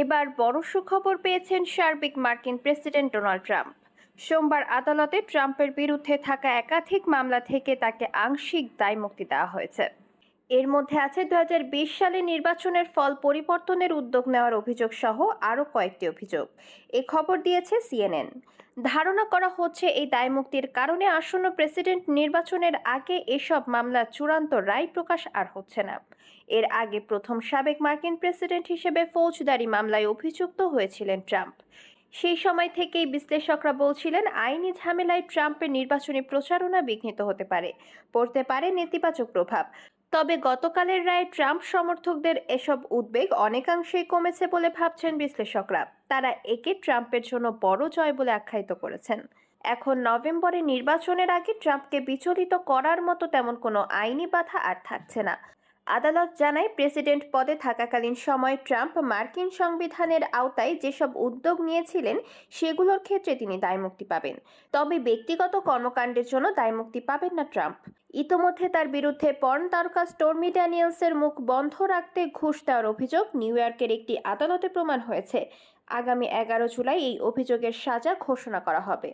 এবার বড় সুখবর পেয়েছেন সার্বিক মার্কিন প্রেসিডেন্ট ডোনাল্ড ট্রাম্প। সোমবার আদালতে ট্রাম্পের বিরুদ্ধে থাকা একাধিক মামলা থেকে তাকে আংশিক দায়মুক্তি দেওয়া হয়েছে। এর মধ্যে আছে দুই হাজার বিশ সালে নির্বাচনের ফল পরিবর্তনের উদ্যোগ নেওয়ার অভিযোগ সহ আরও কয়েকটি অভিযোগ। এ খবর দিয়েছে সিএনএন। ধারণা করা হচ্ছে এই দায়মুক্তির কারণে আসন্ন প্রেসিডেন্ট নির্বাচনের আগে এসব মামলা চূড়ান্ত রায় প্রকাশ আর হচ্ছে না। এর আগে প্রথম সাবেক মার্কিন প্রেসিডেন্ট হিসেবে ফৌজদারি মামলায় অভিযুক্ত হয়েছিলেন ট্রাম্প। সেই সময় থেকেই বিশ্লেষকরা বলছিলেন, আইনি ঝামেলায় ট্রাম্পের নির্বাচনী প্রচারণা বিঘ্নিত হতে পারে, পড়তে পারে নেতিবাচক প্রভাব। তবে গতকালের রায়ে ট্রাম্প সমর্থকদের এসব উদ্বেগ অনেকাংশেই কমেছে বলে ভাবছেন বিশ্লেষকরা। তারা একে ট্রাম্পের জন্য বড় জয় বলে আখ্যায়িত করেছেন। এখন নভেম্বরে নির্বাচনের আগে ট্রাম্পকে বিচলিত করার মতো তেমন কোনো আইনি বাধা আর থাকছে না। আদালত জানায়, প্রেসিডেন্ট পদে থাকাকালীন সময় ট্রাম্প মার্কিন সংবিধানের আওতায় যেসব উদ্যোগ নিয়েছিলেন, সেগুলোর ক্ষেত্রে তিনি দায়মুক্তি পাবেন। তবে ব্যক্তিগত কর্মকাণ্ডের জন্য দায়মুক্তি পাবেন না ট্রাম্প। ইতোমধ্যে তার বিরুদ্ধে পর্ন তারকা স্টোরমি ড্যানিয়েলসের মুখ বন্ধ রাখতে ঘুষ দেওয়ার অভিযোগ নিউ ইয়র্কের একটি আদালতে প্রমাণ হয়েছে। আগামী এগারো জুলাই এই অভিযোগের সাজা ঘোষণা করা হবে।